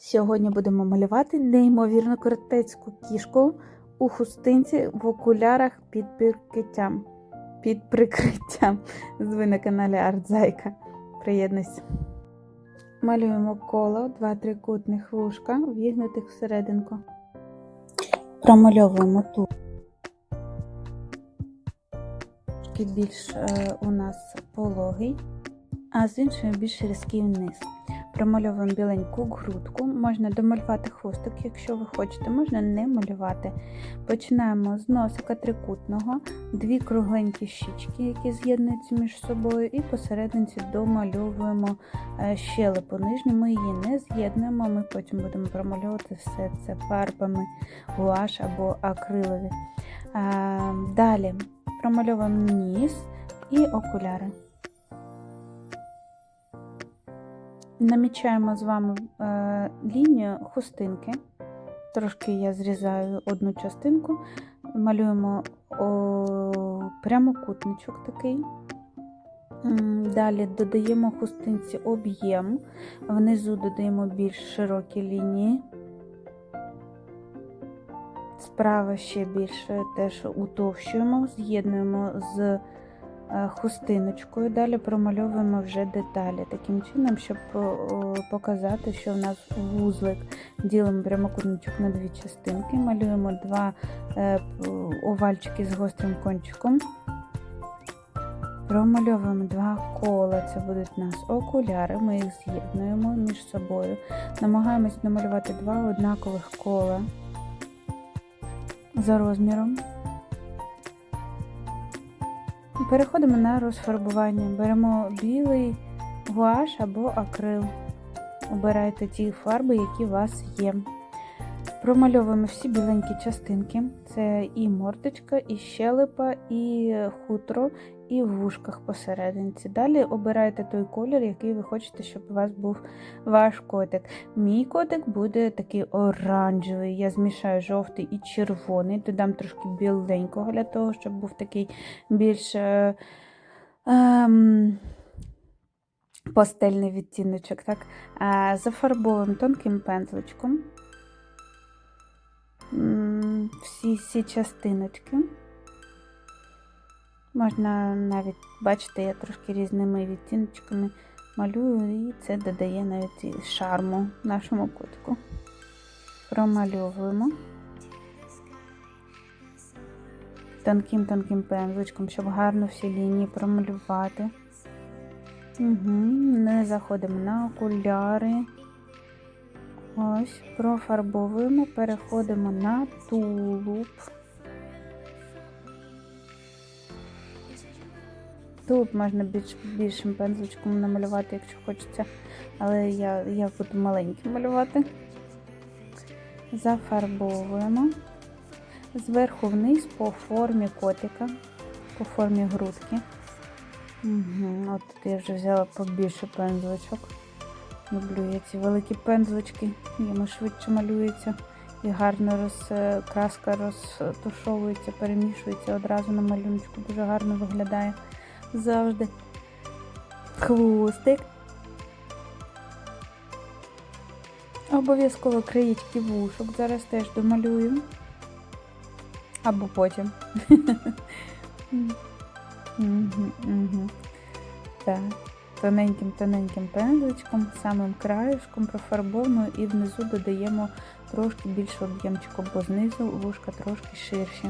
Сьогодні будемо малювати неймовірно коротецьку кішку у хустинці в окулярах під прикриттям. Під прикриттям. Ви на каналі Артзайка. Приєднуйся. Малюємо коло, два трикутних вушка, вігнутих всерединку. Промальовуємо тут. Більш е, у нас пологий, а з іншої більш різкий вниз. Промальовуємо біленьку грудку. Можна домалювати хвостик, якщо ви хочете, можна не малювати. Починаємо з носика трикутного, дві кругленькі щічки, які з'єднуються між собою, і посерединці домальовуємо е, щелепу нижню. Ми її не з'єднуємо, ми потім будемо промальовувати все це фарбами гуаш або акрилові. Е, Далі промальовуємо ніс і окуляри. Намічаємо з вами е, лінію хустинки. Трошки я зрізаю одну частинку, малюємо о, прямокутничок такий. Далі додаємо хустинці об'єм, внизу додаємо більш широкі лінії. Справа ще більше теж утовщуємо, з'єднуємо з хустиночкою. Далі промальовуємо вже деталі. Таким чином, щоб показати, що в нас вузлик ділимо прямокутничок на дві частинки, малюємо два е, овальчики з гострим кончиком. Промальовуємо два кола, це будуть у нас окуляри, ми їх з'єднуємо між собою. Намагаємось намалювати два однакових кола за розміром. Переходимо на розфарбування. Беремо білий гуаш або акрил. Обирайте ті фарби, які у вас є. Промальовуємо всі біленькі частинки. Це і мордочка, і щелепа, і хутро, і в вушках посерединці. Далі обирайте той колір, який ви хочете, щоб у вас був ваш котик. Мій котик буде такий оранжевий. Я змішаю жовтий і червоний, додам трошки біленького для того, щоб був такий більш е, пастельний відтіночок. Так? А, зафарбовуємо тонким пензличком всі ці частиночки. Можна навіть бачити, я трошки різними відтіночками малюю, і це додає навіть шарму нашому котику. Промальовуємо тонким-тонким пензличком, щоб гарно всі лінії промалювати. Угу. Не заходимо на окуляри. Ось, профарбовуємо, переходимо на тулуб. Тулуб можна більш, більшим пензличком намалювати, якщо хочеться, але я, я буду маленьким малювати. Зафарбовуємо зверху вниз по формі котика, по формі грудки. Угу, от тут я вже взяла побільше пензличок. Люблю я ці великі пензлички, їм швидше малюється і гарно роз, краска розтушовується, перемішується одразу на малюночку. Дуже гарно виглядає завжди. Хвостик. Обов'язково краєчки вушок. Зараз теж домалюю. Або потім. Так тоненьким-тоненьким пензличком, самим краєшком профарбовуємо і внизу додаємо трошки більше об'ємчику, бо знизу вушка трошки ширші.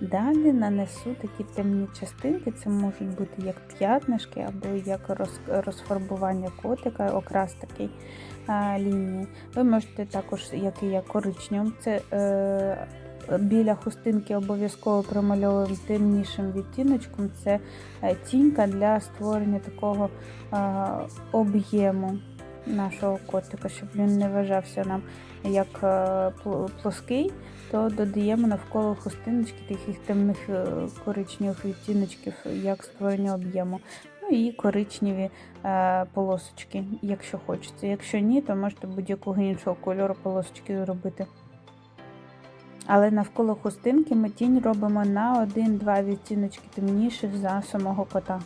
Далі нанесу такі темні частинки, це можуть бути як п'ятнишки або як розфарбування котика, окрас такий лінії. Ви можете також, як і я, коричневим. Це е, біля хустинки обов'язково промальовуємо темнішим відтіночком. Це е, тінька для створення такого е, об'єму нашого котика, щоб він не вважався нам як е, плоский, то додаємо навколо хустиночки таких темних е, коричневих відтіночків, як створення об'єму. Ну і коричневі е, полосочки, якщо хочеться. Якщо ні, то можете будь-якого іншого кольору полосочки зробити. Але навколо хустинки ми тінь робимо на 1-2 відтіночки темніших за самого кота.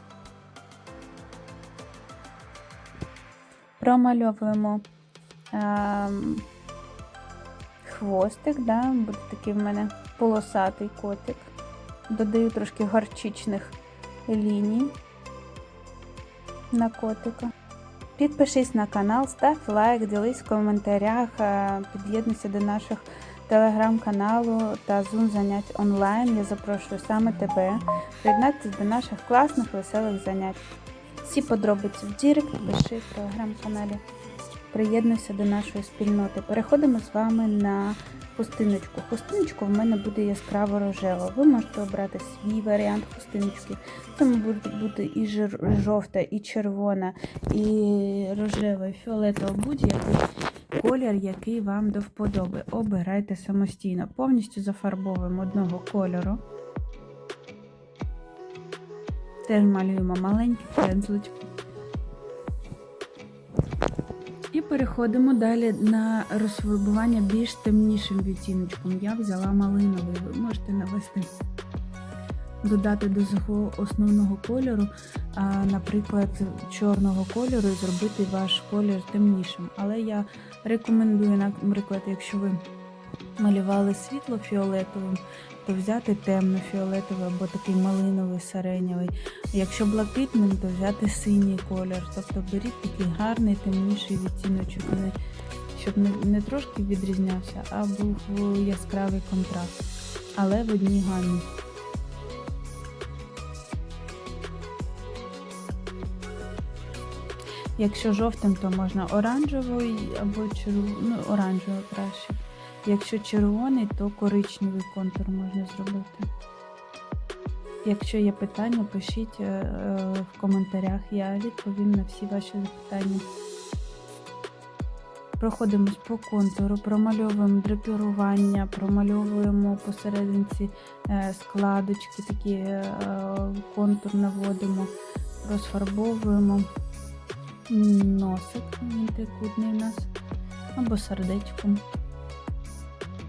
Промальовуємо ем, хвостик, да? буде такий в мене полосатий котик. Додаю трошки горчичних ліній на котика. Підпишись на канал, став лайк, ділись в коментарях, е, під'єднуйся до наших телеграм-каналу та зум занять онлайн. Я запрошую саме тебе приєднатися до наших класних веселих занять. Всі подробиці в Дірект, пиши в телеграм-каналі. Приєднуйся до нашої спільноти. Переходимо з вами на хустиночку. Хустиночку в мене буде яскраво рожева. Ви можете обрати свій варіант хустиночки. Це може бути і жовта, і червона, і рожева, і фіолетова, будь-який колір, який вам до вподоби. Обирайте самостійно. Повністю зафарбовуємо одного кольору. Теж малюємо маленький пензличок. І переходимо далі на розфарбування більш темнішим відтіночком. Я взяла малиновий, ви можете навести, додати до свого основного кольору, а, наприклад, чорного кольору і зробити ваш колір темнішим. Але я рекомендую, наприклад, якщо ви малювали світло фіолетовим, то взяти темно-фіолетовий або такий малиновий сиренєвий. Якщо блакитним, то взяти синій колір. Тобто беріть такий гарний темніший відтіночок, щоб не трошки відрізнявся, а був яскравий контраст. Але в одній гамі. Якщо жовтим, то можна оранжевий або червоний, ну, оранжевий краще. Якщо червоний, то коричневий контур можна зробити. Якщо є питання, пишіть е, е, в коментарях, я відповім на всі ваші запитання. Проходимось по контуру, промальовуємо драпірування, промальовуємо посерединці е, складочки, такі контур наводимо, розфарбовуємо носик, він трикутний у нас, або сердечком.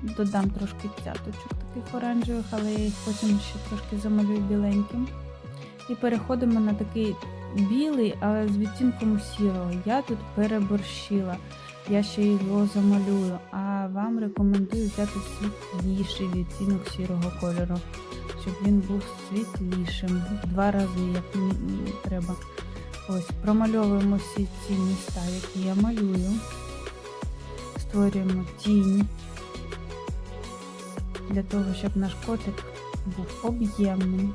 Додам трошки цяточок таких оранжевих, але я їх потім ще трошки замалюю біленьким. І переходимо на такий білий, але з відтінком сірого. Я тут переборщила. Я ще його замалюю, а вам рекомендую взяти світліший відтінок сірого кольору, щоб він був світлішим. Два рази, як мені треба. Ось, промальовуємо всі ці міста, які я малюю. Створюємо тінь для того, щоб наш котик був об'ємним.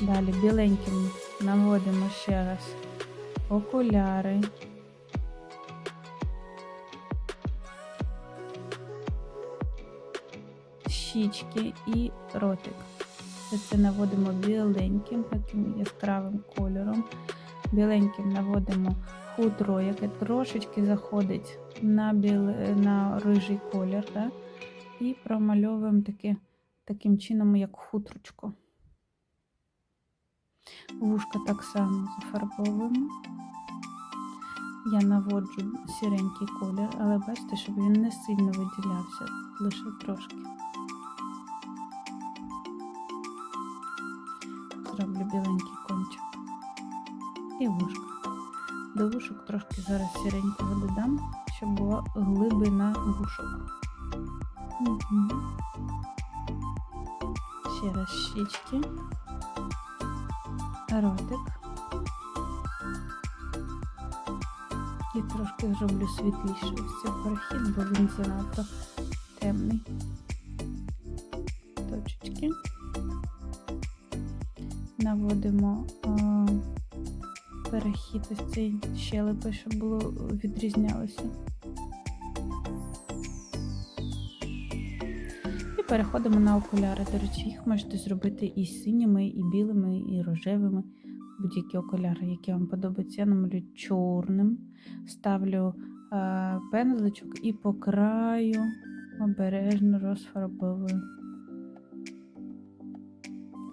Далі біленьким наводимо ще раз окуляри. Щічки і ротик. Все це наводимо біленьким, таким яскравим кольором. Біленьким наводимо хутро, яке трошечки заходить на біл... на рижий колір. Да? І промальовуємо таке, таким чином, як хутрочко. Вушка так само зафарбовуємо. Я наводжу сіренький колір, але бачите, щоб він не сильно виділявся, лише трошки. Зроблю біленький кончик і вушка. До вушок трошки зараз сіренького додам, щоб була глибина вушок. Ще раз щічки, ротик. І трошки зроблю світліше ось цей перехід, бо він занадто темний. Точечки. Наводимо перехід ось цей щелепи, щоб було відрізнялося. Переходимо на окуляри. До речі, їх можете зробити і синіми, і білими, і рожевими. Будь-які окуляри, які вам подобаються. Я намалюю чорним. Ставлю е, пензличок і по краю обережно розфарбовую,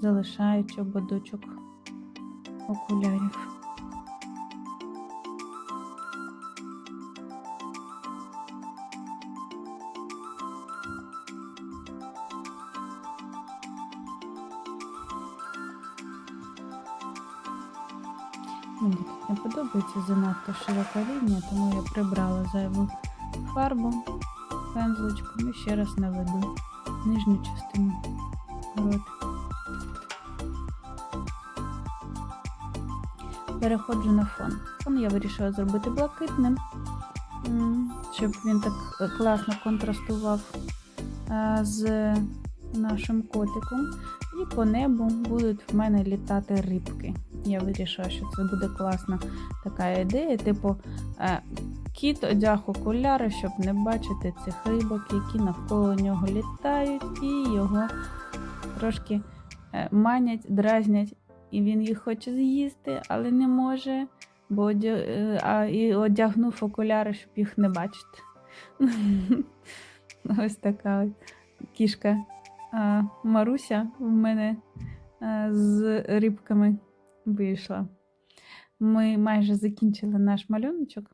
залишаючи ободочок окулярів. Мені тут не подобається занадто широка лінія, тому я прибрала зайву фарбу пензличком і ще раз наведу нижню частину ротика. Переходжу на фон. Фон я вирішила зробити блакитним, щоб він так класно контрастував е, з нашим котиком. І по небу будуть в мене літати рибки. Я вирішила, що це буде класна така ідея. Типу, е, кіт одяг окуляри, щоб не бачити цих рибок, які навколо нього літають, і його трошки е, манять, дразнять, і він їх хоче з'їсти, але не може, бо е, а, і одягнув окуляри, щоб їх не бачити. Ось така кішка Маруся в мене з рибками вийшла. Ми майже закінчили наш малюночок,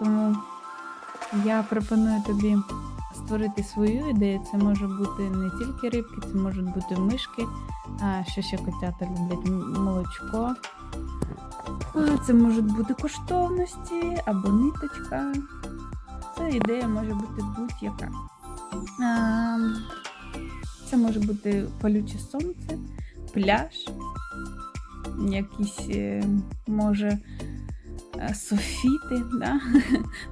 тому я пропоную тобі створити свою ідею. Це може бути не тільки рибки, це можуть бути мишки, а що ще котята люблять молочко. Це можуть бути коштовності або ниточка. Це ідея може бути будь-яка. Це може бути палюче сонце, пляж, якісь, е, може, е, софіти. Да?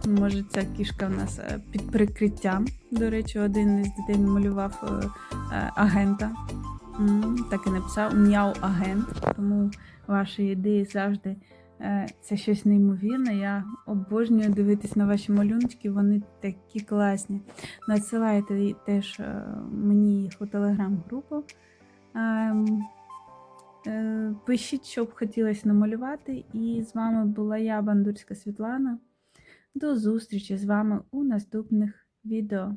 Може, ця кішка в нас е, під прикриттям. До речі, один із дітей малював агента. Так і написав м'яу-агент. Тому ваші ідеї завжди це щось неймовірне. Я обожнюю дивитись на ваші малюночки, вони такі класні. Надсилайте теж мені їх у телеграм-групу. Е, Пишіть, що б хотілося намалювати. І з вами була я, Бандурська Світлана. До зустрічі з вами у наступних відео.